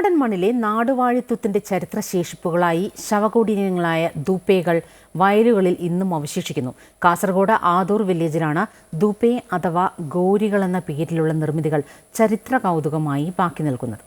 തുളുനാടൻ മണ്ണിലെ നാടുവാഴിത്വത്തിന്റെ ചരിത്രശേഷിപ്പുകളായി ശവകുടീരങ്ങളായ ദൂപ്പേകൾ വയലുകളിൽ ഇന്നും അവശേഷിക്കുന്നു. കാസർഗോഡ് ആദൂർ വില്ലേജിലാണ് ദൂപ്പേ അഥവാ ഗോരികൾ എന്ന പേരിലുള്ള നിർമ്മിതികൾ ചരിത്ര കൗതുകമായി ബാക്കി നിൽക്കുന്നത്.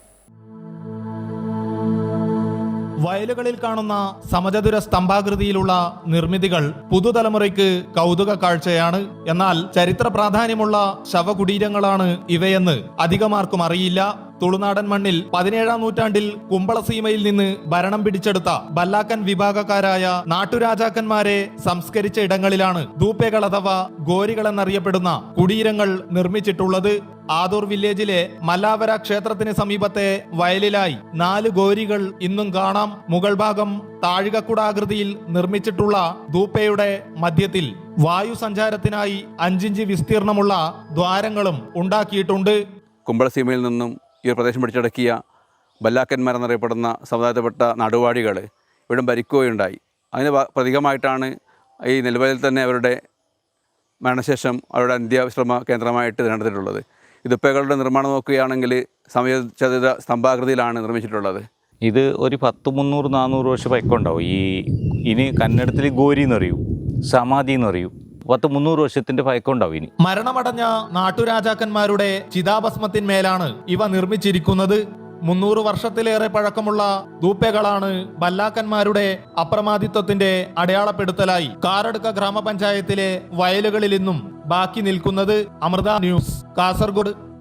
വയലുകളിൽ കാണുന്ന സമചതുര സ്തംഭാകൃതിയിലുള്ള നിർമ്മിതികൾ പുതുതലമുറയ്ക്ക് കൗതുക കാഴ്ചയാണ്. എന്നാൽ ചരിത്ര പ്രാധാന്യമുള്ള ശവകുടീരങ്ങളാണ് ഇവയെന്ന് അധികമാർക്കും അറിയില്ല. തുളുനാടൻ മണ്ണിൽ പതിനേഴാം നൂറ്റാണ്ടിൽ കുമ്പളസീമയിൽ നിന്ന് ഭരണം പിടിച്ചെടുത്ത ബല്ലാക്കൻ വിഭാഗക്കാരായ നാട്ടുരാജാക്കന്മാരെ സംസ്കരിച്ച ഇടങ്ങളിലാണ് ദൂപ്പകൾ അഥവാ ഗോരികൾ എന്നറിയപ്പെടുന്ന കുടീരങ്ങൾ നിർമ്മിച്ചിട്ടുള്ളത്. ആദൂർ വില്ലേജിലെ മല്ലാവര ക്ഷേത്രത്തിന് സമീപത്തെ വയലിലായി നാല് ഗോരികൾ ഇന്നും കാണാം. മുകൾ ഭാഗം താഴികക്കുടാകൃതിയിൽ നിർമ്മിച്ചിട്ടുള്ള ദൂപ്പയുടെ മധ്യത്തിൽ വായു സഞ്ചാരത്തിനായി അഞ്ചിഞ്ച് വിസ്തീർണമുള്ള ദ്വാരങ്ങളും ഉണ്ടാക്കിയിട്ടുണ്ട്. കുമ്പളസീമയിൽ നിന്നും ഈ ഒരു പ്രദേശം പിടിച്ചടക്കിയ ബല്ലാക്കന്മാരെന്നറിയപ്പെടുന്ന സമുദായത്തിൽപ്പെട്ട നടുവാടികൾ ഇവിടെ ഭരിക്കുകയുണ്ടായി. അതിന് പ്രതീകമായിട്ടാണ് ഈ നിലവിൽ തന്നെ അവരുടെ മരണശേഷം അവരുടെ അന്ത്യവിശ്രമ കേന്ദ്രമായിട്ട് തിരഞ്ഞെടുത്തിട്ടുള്ളത്. ഇതുപ്പകളുടെ നിർമ്മാണം നോക്കുകയാണെങ്കിൽ സമയചതുര സ്തംഭാകൃതിയിലാണ് നിർമ്മിച്ചിട്ടുള്ളത്. ഇത് ഒരു പത്ത് മുന്നൂറ് നാനൂറ് വർഷം പഴക്കമുണ്ടാവും ഈ ഇനി കന്നഡത്തിൽ ഗോരി എന്ന് പറയും സമാധി എന്ന് പറയും പത്ത് മുന്നൂറ് വർഷത്തിന്റെ ഭയക്കം ഉണ്ടാവും ഇനി. മരണമടഞ്ഞ നാട്ടുരാജാക്കന്മാരുടെ ചിതാഭസ്മത്തിന്മേലാണ് ഇവ നിർമ്മിച്ചിരിക്കുന്നത്. മുന്നൂറ് വർഷത്തിലേറെ പഴക്കമുള്ള ദൂപ്പകളാണ് ബല്ലാക്കന്മാരുടെ അപ്രമാദിത്വത്തിന്റെ അടയാളപ്പെടുത്തലായി കാറടുക്ക ഗ്രാമപഞ്ചായത്തിലെ വയലുകളിൽ നിന്നും ബാക്കി നിൽക്കുന്നത്. അമൃത ന്യൂസ് കാസർഗോഡ്.